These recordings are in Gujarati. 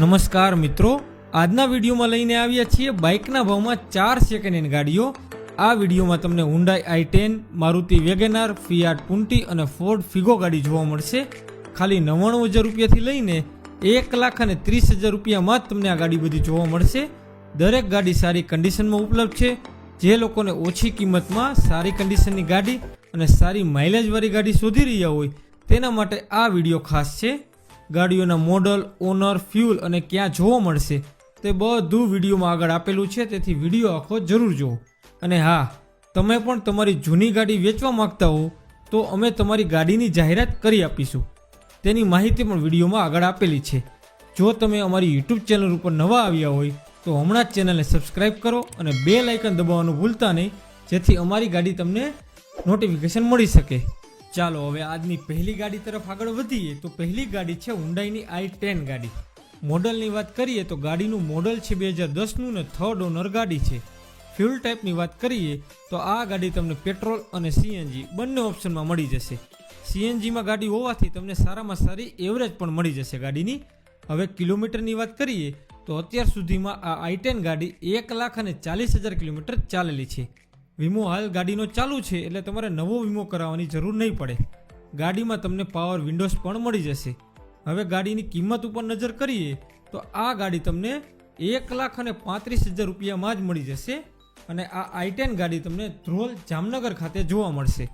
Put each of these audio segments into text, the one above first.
નમસ્કાર મિત્રો. આજના વિડીયોમાં લઈને આવ્યા છીએ બાઇકના ભાવમાં ચાર સેકન્ડ હેન્ડ ગાડીઓ. આ વિડીયોમાં તમને Hyundai i ten Maruti WagonR Fiat Punto અને ફોર્ડ ફિગો ગાડી જોવા મળશે. ખાલી નવ્વાણું હજાર રૂપિયાથી લઈને એક લાખ અને ત્રીસ હજાર રૂપિયામાં જ તમને આ ગાડી બધી જોવા મળશે. દરેક ગાડી સારી કન્ડિશનમાં ઉપલબ્ધ છે. જે લોકોને ઓછી કિંમતમાં સારી કન્ડિશનની ગાડી અને સારી માઇલેજવાળી ગાડી શોધી રહ્યા હોય તેના માટે આ વીડિયો ખાસ છે. ગાડીઓના મોડલ, ઓનર, ફ્યુલ અને ક્યાં જોવા મળશે તે બધું વિડીયોમાં આગળ આપેલું છે, તેથી વીડિયો આખો જરૂર જુઓ. અને હા, તમે પણ તમારી જૂની ગાડી વેચવા માંગતા હો, તો અમે તમારી ગાડીની જાહેરાત કરી આપીશું. તેની માહિતી પણ વિડીયોમાં આગળ આપેલી છે. જો તમે અમારી યુટ્યુબ ચેનલ ઉપર નવા આવ્યા હોય, તો હમણાં જ ચેનલને સબસ્ક્રાઇબ કરો અને બે લાઇકન દબાવવાનું ભૂલતા નહીં, જેથી અમારી ગાડી તમને નોટિફિકેશન મળી શકે. ચાલો, હવે આજની પહેલી ગાડી તરફ આગળ વધીએ. તો પહેલી ગાડી છે હુન્ડાઈની આઈ ટેન ગાડી. મોડલની વાત કરીએ તો ગાડીનું મોડલ છે બે હજાર દસનું ને થર્ડ ઓનર ગાડી છે. ફ્યુલ ટાઈપની વાત કરીએ તો આ ગાડી તમને પેટ્રોલ અને સીએનજી બંને ઓપ્શનમાં મળી જશે. સીએનજીમાં ગાડી હોવાથી તમને સારામાં સારી એવરેજ પણ મળી જશે ગાડીની. હવે કિલોમીટરની વાત કરીએ તો અત્યાર સુધીમાં આ આઈ ટેન ગાડી એક લાખ અને ચાલીસ હજાર કિલોમીટર ચાલેલી છે. વીમો હાલ ગાડીનો ચાલુ છે એટલે તમારે નવો વીમો કરાવવાની જરૂર નહીં પડે. ગાડીમાં તમને પાવર વિન્ડોઝ પણ મળી જશે. હવે ગાડીની કિંમત ઉપર નજર કરીએ તો આ ગાડી તમને એક લાખ અને પાંત્રીસ હજાર રૂપિયામાં જ મળી જશે અને આ આઈ ટેન ગાડી તમને ધ્રોલ જામનગર ખાતે જોવા મળશે.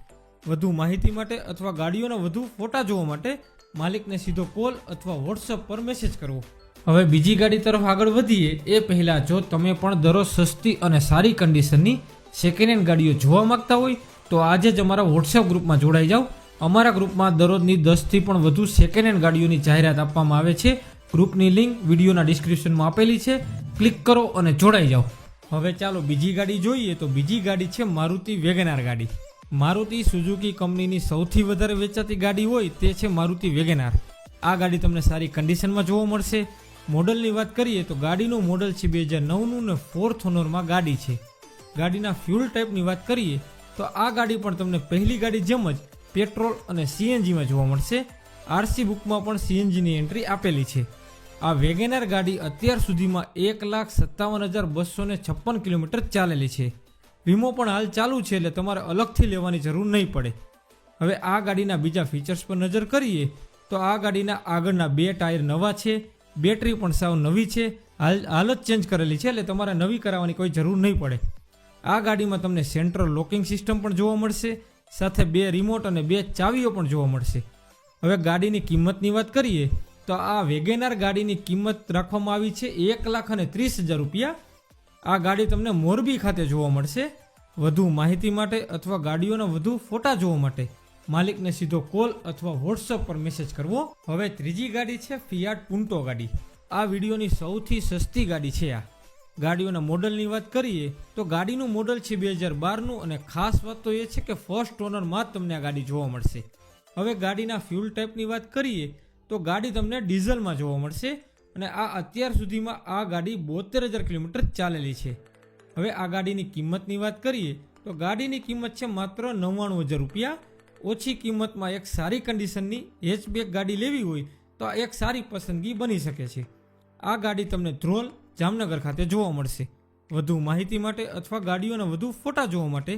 વધુ માહિતી માટે અથવા ગાડીઓના વધુ ફોટા જોવા માટે માલિકને સીધો કોલ અથવા વોટ્સઅપ પર મેસેજ કરવો હવે બીજી ગાડી તરફ આગળ વધીએ. એ પહેલાં જો તમે પણ દરરોજ સસ્તી અને સારી કન્ડિશનની સેકન્ડ હેન્ડ ગાડીઓ જોવા માંગતા હોય, તો આજે જ અમારા વોટ્સએપ ગ્રુપમાં જોડાઈ જાઓ. અમારા ગ્રુપમાં દરરોજની દસથી પણ વધુ સેકન્ડ હેન્ડ ગાડીઓની જાહેરાત આપવામાં આવે છે. ગ્રુપની લિંક વિડીયોના ડિસ્ક્રિપ્શનમાં આપેલી છે. ક્લિક કરો અને જોડાઈ જાઓ. હવે ચાલો બીજી ગાડી જોઈએ તો બીજી ગાડી છે મારુતિ વેગેનાર ગાડી. મારુતિ સુઝુકી કંપનીની સૌથી વધારે વેચાતી ગાડી હોય તે છે મારુતિ વેગેનાર. આ ગાડી તમને સારી કન્ડિશનમાં જોવા મળશે. મોડલની વાત કરીએ તો ગાડીનું મોડલ છે બે હજાર નવનું ને ફોર્થ ઓનરમાં ગાડી છે. ગાડીના ફ્યુલ ટાઈપની વાત કરીએ, તો આ ગાડી પણ તમને પહેલી ગાડી જેમ જ પેટ્રોલ અને સીએનજીમાં જોવા મળશે. આરસી બુકમાં પણ સીએનજીની એન્ટ્રી આપેલી છે. આ વેગેનાર ગાડી અત્યાર સુધીમાં એક લાખ સત્તાવન હજાર બસો ને છપ્પન કિલોમીટર ચાલેલી છે. વીમો પણ હાલ ચાલુ છે એટલે તમારે અલગથી લેવાની જરૂર નહીં પડે. હવે આ ગાડીના બીજા ફીચર્સ પર નજર કરીએ, તો આ ગાડીના આગળના બે ટાયર નવા છે, બેટરી પણ સાવ નવી છે, હાલ હાલત ચેન્જ કરેલી છે એટલે તમારે નવી કરાવવાની કોઈ જરૂર નહીં પડે. આ ગાડીમાં તમને સેન્ટ્રલ લોકિંગ સિસ્ટમ પણ જોવા મળશે, સાથે બે રિમોટ અને બે ચાવીઓ પણ જોવા મળશે. હવે ગાડીની કિંમતની વાત કરીએ, તો આ વેગેનાર ગાડીની કિંમત રાખવામાં આવી છે એક લાખ અને ત્રીસ હજાર રૂપિયા. આ ગાડી તમને મોરબી ખાતે જોવા મળશે, વધુ માહિતી માટે અથવા ગાડીઓના વધુ ફોટા જોવા માટે. માલિકને સીધો કોલ અથવા વોટ્સઅપ પર મેસેજ કરવો. હવે ત્રીજી ગાડી છે ફિયાટ પુન્ટો ગાડી. આ વિડીયોની સૌથી સસ્તી ગાડી છે આ. ગાડીઓના મોડલની વાત કરીએ, તો ગાડીનું મોડલ છે બે હજાર બારનું અને ખાસ વાત તો એ છે કે ફર્સ્ટ ઓનરમાં જ તમને આ ગાડી જોવા મળશે. હવે ગાડીના ફ્યુલ ટાઈપની વાત કરીએ, તો ગાડી તમને ડીઝલમાં જોવા મળશે અને આ અત્યાર સુધીમાં આ ગાડી બોતેર હજાર કિલોમીટર ચાલેલી છે. હવે આ ગાડીની કિંમતની વાત કરીએ, તો ગાડીની કિંમત છે માત્ર નવ્વાણું હજાર રૂપિયા. ઓછી કિંમતમાં એક સારી કન્ડિશનની હેચબેક ગાડી લેવી હોય, તો આ એક સારી પસંદગી બની શકે છે. આ ગાડી તમને ધ્રોલ જામનગર ખાતે જોવા મળશે. વધુ માહિતી માટે અથવા ગાડીઓના વધુ ફોટા જોવા માટે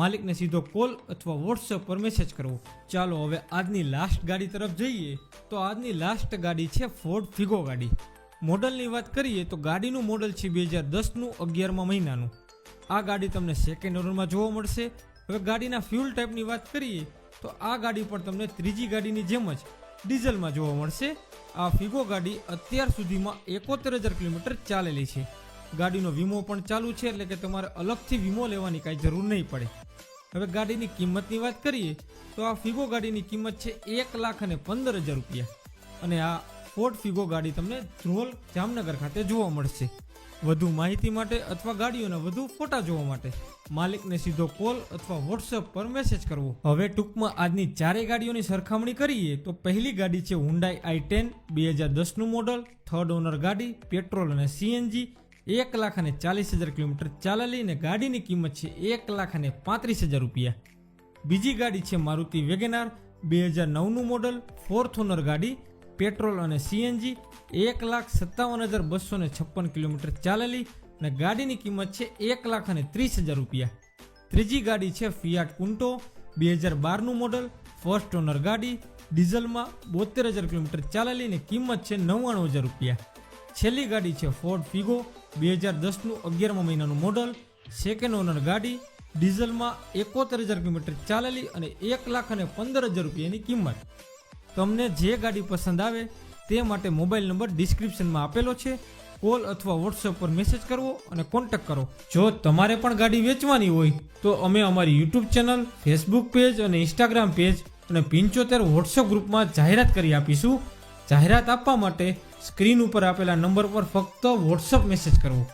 માલિકને સીધો કોલ અથવા વોટ્સએપ પર મેસેજ કરવો ચાલો હવે આજની લાસ્ટ ગાડી તરફ જઈએ. તો આજની લાસ્ટ ગાડી છે ફોર્ડ ફિગો ગાડી. મોડલની વાત કરીએ તો ગાડીનું મોડલ છે બે હજાર દસનું અગિયારમાં મહિનાનું. આ ગાડી તમને સેકન્ડ ઓનરમાં જોવા મળશે. હવે ગાડીના ફ્યુલ ટાઈપની વાત કરીએ તો આ ગાડી પણ તમને ત્રીજી ગાડીની જેમ જ ડીઝલમાં જોવા મળશે. આ ફિગો ગાડી અત્યાર સુધીમાં એકોતેર હજાર કિલોમીટર ચાલેલી છે. ગાડીનો વીમો પણ ચાલુ છે એટલે કે તમારે અલગથી વીમો લેવાની કાંઈ જરૂર નહીં પડે. હવે ગાડીની કિંમતની વાત કરીએ, તો આ ફિગો ગાડીની કિંમત છે એક લાખ અને પંદર હજાર રૂપિયા. અને આ ફોર્ટ ફિગો ગાડી તમને ધ્રોલ જામનગર ખાતે જોવા મળશે. વધુ માહિતી માટે અથવા ગાડીઓના વધુ ફોટા જોવા માટે માલિકને સીધો કોલ અથવા વોટ્સએપ પર મેસેજ કરવો. હવે ટૂંકમાં આજની ચારેય ગાડીઓની સરખામણી કરીએ તો પહેલી ગાડી છે હુન્ડાઈ આઈ ટેન બે હજાર દસનું મોડલ થર્ડ ઓનર ગાડી પેટ્રોલ અને સીએનજી એક લાખ અને ચાલીસ હજાર કિલોમીટર ચાલેલી અને ગાડીની કિંમત છે એક લાખ અને પાંત્રીસ હજાર રૂપિયા. બીજી ગાડી છે મારુતિ વેગેનાર, બે હજાર નવનું મોડલ ફોર્થ ઓનર ગાડી પેટ્રોલ અને સીએનજી એક લાખ સત્તાવન હજાર બસો ને છપ્પન કિલોમીટર ચાલેલી અને ગાડીની કિંમત છે એક લાખ અને ત્રીસ હજાર રૂપિયા. ત્રીજી ગાડી છે ફિયાટ કુન્ટો બે હજાર બારનું મોડલ, ફર્સ્ટ ઓનર ગાડી, ડીઝલમાં બોતેર હજાર કિલોમીટર ચાલેલી અને કિંમત છે નવ્વાણું હજાર રૂપિયા. છેલ્લી ગાડી છે ફોર્ડ ફિગો બે હજાર દસનું અગિયારમા મહિનાનું મોડલ, સેકન્ડ ઓનર ગાડી, ડીઝલમાં એકોતેર હજાર કિલોમીટર ચાલેલી અને એક લાખ અને પંદર હજાર રૂપિયાની કિંમત. તમને જે ગાડી પસંદ આવે તે માટે મોબાઈલ નંબર ડિસ્ક્રિપ્શનમાં આપેલો છે. કોલ અથવા વોટ્સએપ પર મેસેજ કરવો અને કોન્ટેક્ટ કરો. જો તમારે પણ ગાડી વેચવાની હોય, તો અમે અમારી યુટ્યુબ ચેનલ ફેસબુક પેજ અને ઇન્સ્ટાગ્રામ પેજ અને પિંચોતેર વોટ્સએપ ગ્રુપમાં જાહેરાત કરી આપીશું. જાહેરાત આપવા માટે સ્ક્રીન ઉપર આપેલા નંબર પર ફક્ત વોટ્સએપ મેસેજ કરવો